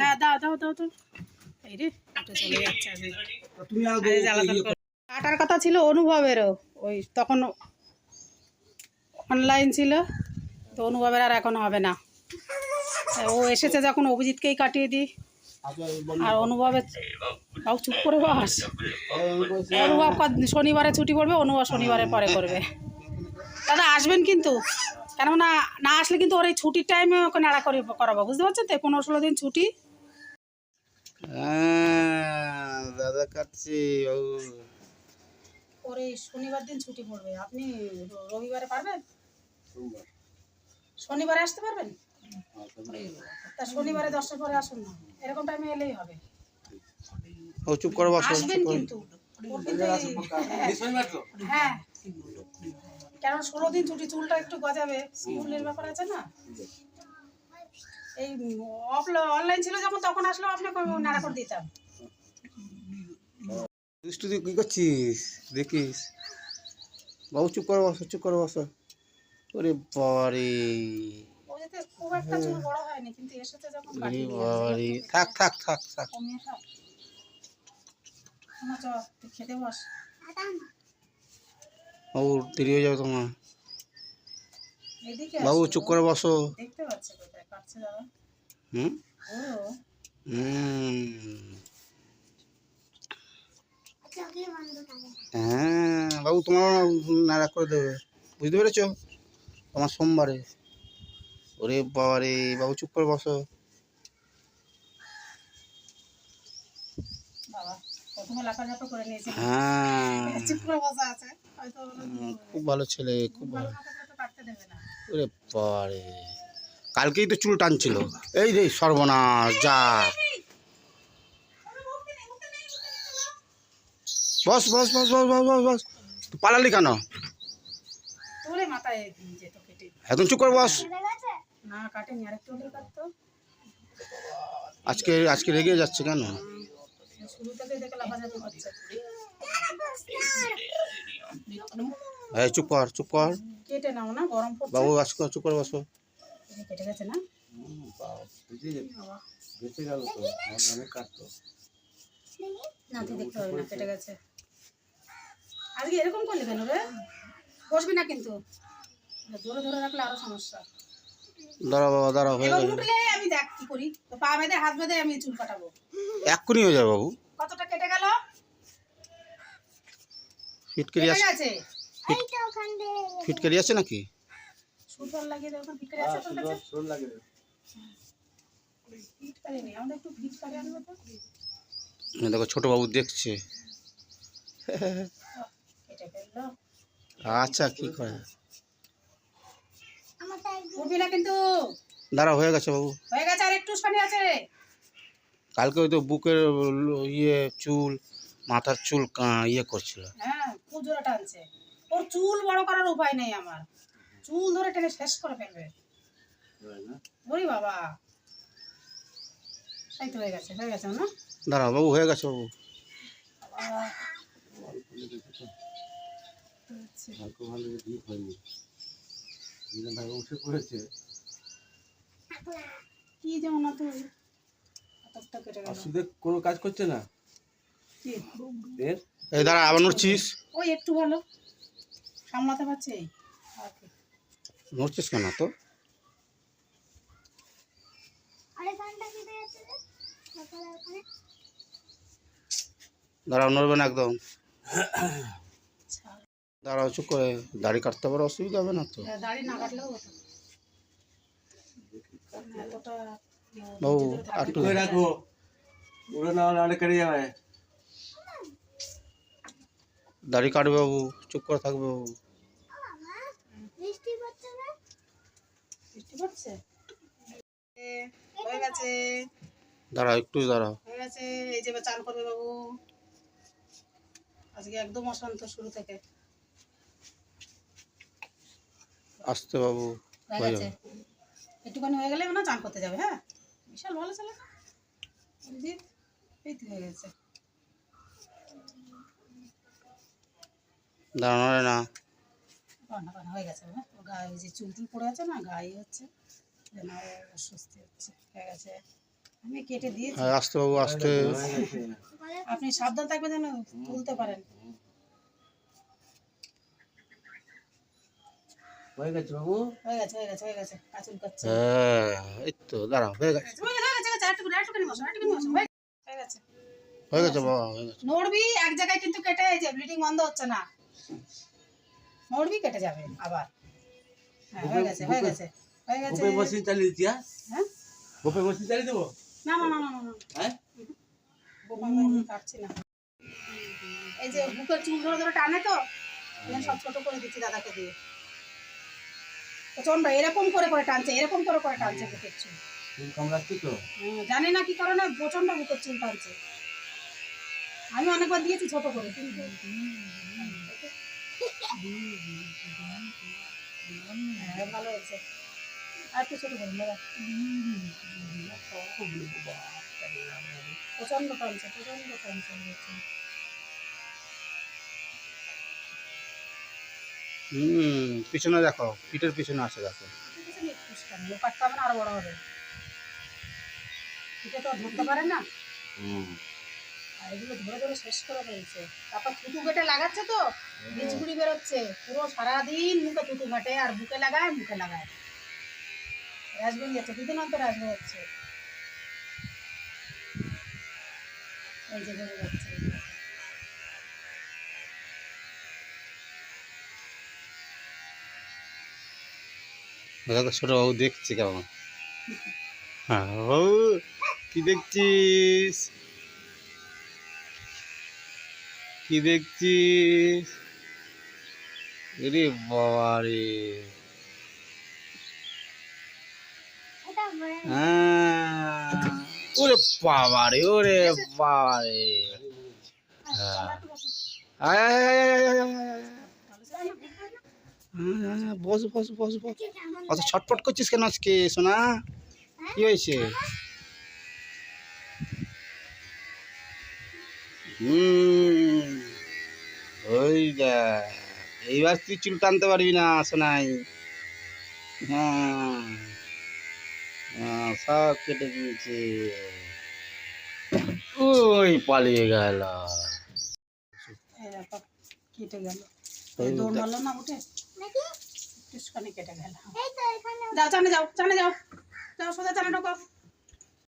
হ্যাঁ দাও দাও দাও এই রে চলে যাচ্ছে ইয়ে। কাটার কথা ছিল অনুভবেরও ওই তখন অনলাইন ছিল তো অনুভবের আর এখন হবে না। ও এসেছে যখন অভিজিৎকেই কাটিয়ে দিই। আর অনুভবের বাবু চুপ করে বাস। অনুভব শনিবারে ছুটি পড়বে অনুভব শনিবারের পরে করবে। দাদা আসবেন কিন্তু? কেননা না আসলে কিন্তু ওর এই ছুটির টাইমে ওকে নাড়া করে করাবো। বুঝতে পারছেন তো? পনেরো ষোলো দিন ছুটি। হ্যাঁ, দাদা কাটছি ওর এই শনিবার দিন ছুটি পড়বে। আপনি রবিবারে পারবেন? শনিবারে আসতে পারবেন? তা শনিবারে দশটার পরে আসুন না। এরকম টাইমে এলেই হবে। ও চুপ করো আসবেন কিন্তু। হ্যাঁ। কারণ ষোলো দিন ছুটি চুলটা একটু গজাবে? স্কুলের ব্যাপার আছে না? এই অনলাইন ছিল যখন তখন আসলেও আপনাকে নাড়া করে দিতাম। দুষ্টু তুই কি করছিস? দেখিস। বাবু চুপ করে বসো চুপ করে বসো। ওরে বাবারে। থাক থাক থাক থাক। খেতে বস। বাবু দেরি হয়ে যাবে তোমার। বাবু চুপ করে বসো। হুম? হ্যাঁ বাবু তোমার নাড়া করে দেবে। বুঝতে পেরেছ? তোমার সোমবারে। ওরে বাবারে বাবু চুপ করে বসো বাবা প্রথমে লাফাঝাপা করে নিয়েছে হ্যাঁ। খুব ভালো ছেলে খুব ভালো। ওরে কালকেই তো চুল টানছিল। এই রে সর্বনাশ যা। বস বস বস বস বস বস বস। পালালি কেন? এখন চুপ করে বস। আজকে আজকে রেগে যাচ্ছে কেন? শুরু থেকে দেখে লাফাঝাপি করছে এই চুপ কর চুপ কর। কেটে নাও না গরম পড়ছে। বাবু চুপ করে বসো। কেটে গেছে না? বেঁচে গেল তো অনেক কাটতো না তুই দেখতে পাবি না কেটে গেছে। আজকে এরকম করলি কেন রে? বসবি না কিন্তু। জোরে ধরে রাখলে আরও সমস্যা। দাঁড়াও বাবা দাঁড়াও হয়ে আমি দেখ কি করি। তো পা বেঁধে হাত বেঁধে আমি চুল কাটাবো। এক্ষুনি হয়ে যাবে বাবু। কতটা কেটে গেল? ফিটকারি আছে। ফিটকারি আছে নাকি? সুতরাং লাগিয়ে দেবো ফিটকারি আছে তোর কাছে? শোন লাগে ফিটকারি নেই আমাদের একটু ফিটকারি আনব তো। দেখো ছোট বাবু দেখছে। আচ্ছা কি করে না কিন্তু দাঁড়াও হয়ে গেছে বাবু। হয়ে গেছে আর একটু সানি আছে। কালকে ওই তো বুকের ইয়ে চুল মাথার চুল কা- ইয়ে করছিল। হ্যাঁ খুব জোরে টানছে। ওর চুল বড় করার উপায় নেই আমার। চুল ধরে টেনে শেষ করে ফেলবে। ওরে বাবা। তাই তো হয়ে গেছে হয়ে গেছে না? দাঁড়াও বাবু হয়ে গেছে বাবু। ভালো যে হয়নি ভাই উঠে পড়েছে। কি যেমন না তুই কোনো কাজ করছে না? কি? এর? এই দাঁড়া আবার নড়ছিস? ওই একটু ভালো সামলাতে পারছে? এই নড়ছিস কেন তো? দাঁড়াও নড়বে না একদম। দাঁড়াও চুপ করে দাড়ি কাটতে পারো অসুবিধা হবে না তো। দাড়ি না কাটলেও হতো। কারণ এতটা বাবু একটু রাখব? উড়ে না হলে কেটে যাবে। দাড়ি কাটবে বাবু চুপ করে থাকবে বাবু। হয়ে দাঁড়াও একটু দাঁড়াও। হয়ে গেছে এই যে চান করবে বাবু। আজকে একদম অশান্ত শুরু থেকে। আসতে বাবু হয়ে গেছে। একটুখানি হয়ে গেলে না চান করতে যাবে হ্যাঁ? বিশাল ভালো ছেলে তো। এই তো হয়ে গেছে। দাঁড়ানো না। রান্না বান্না হয়ে গেছে হ্যাঁ? গায়ে ওই যে চুল টুল পড়ে আছে না গায়ে হচ্ছে অস্বস্তি হচ্ছে হয়ে গেছে। আমি কেটে দিয়েছি। হ্যাঁ আসতে বাবু আসতে। আপনি সাবধান থাকবেন যেন তুলতে পারেন। হয়ে গেছে বাবু? হয়ে গেছে হয়ে গেছে হয়ে গেছে। আচুল করছে। হ্যাঁ এই তো দাঁড়াও হয়ে গেছে। হয়ে গেছে হয়ে গেছে, হয়ে গেছে আরেকটু আরেকটুখানি বসো হয়ে হয়ে গেছে। হয়ে গেছে বাবা হয়ে গেছে। নড়বি এক জায়গায় কিন্তু কেটে এই যে ব্লিডিং বন্ধ হচ্ছে না। নড়বি কেটে যাবে আবার। হ্যাঁ হয়ে গেছে হয়ে গেছে হয়ে গেছে। গোপে মেশিন চালিয়ে দিচ্ছি হ্যাঁ? হ্যাঁ? গোপে চালিয়ে দেবো? না না না না না, না। হ্যাঁ? বোপা আমি কাটছি না। এই যে বুকের চুল ধরে ধরে টানে তো সব ছোট করে দিচ্ছি দাদাকে দিয়ে। প্রচণ্ড এরকম করে করে টানছে এরকম করে করে টানছে বুকের চুল। জানি না কি কারণে প্রচণ্ড বুকের চুল টানছে। আমি অনেকবার দিয়েছি ছোট করে হ্যাঁ ভালো হয়েছে। আর একটু ছোট টানছে প্রচণ্ড টানছে বুকের চুল। পিছনে দেখো, পিঠের পিছনে আছে দেখো। বেরোচ্ছে পুরো সারাদিন আর বুকে লাগায় লাগায় যাচ্ছে দুদিন যাচ্ছে দাদা ছোটবাবু দেখছি কেমন? হ্যাঁ বাবু, কি দেখছিস? কি দেখছিস? রে বাবা রে। হ্যাঁ। ওরে বাবা রে, ওরে বাবা রে। হ্যাঁ। আয় আয় আয় আয় আয়। হ্যাঁ, হ্যাঁ, বস বস বস বস। অত ছটফট করছিস কেন আজকে সোনা? কি হয়েছে? হুম ওই দেখ এইবার তুই চুল টানতে পারবি না সোনাই। হ্যাঁ হ্যাঁ, সব কেটে দিয়েছে। ওই পালিয়ে গেল। কেটে গেল। না উঠে? কেটে গেল যাও চানে যাও চানে যাও। যাও সোজা চানে ঢোকো